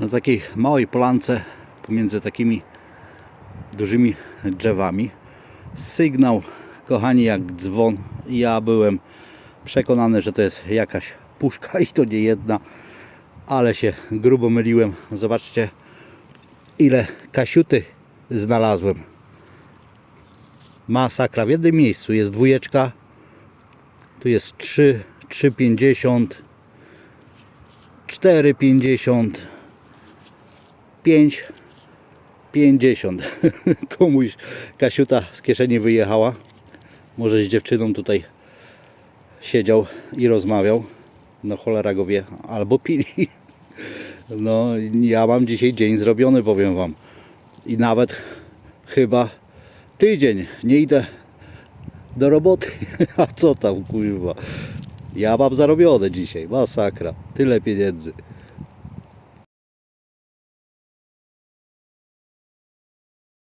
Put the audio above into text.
na takiej małej polance pomiędzy takimi dużymi drzewami. Sygnał, kochani, jak dzwon. Ja byłem przekonany, że to jest jakaś puszka i to nie jedna, ale się grubo myliłem. Zobaczcie, ile kasiuty znalazłem. Masakra. W jednym miejscu jest dwójeczka, tu jest 3, 3,50, 4,50, 5, 50. Komuś Kasiuta z kieszeni wyjechała. Może z dziewczyną tutaj siedział i rozmawiał. No cholera go wie. Albo pili. No ja mam dzisiaj dzień zrobiony, powiem Wam. I nawet chyba tydzień nie idę do roboty. A co tam kurwa? Ja mam zarobione dzisiaj. Masakra. Tyle pieniędzy.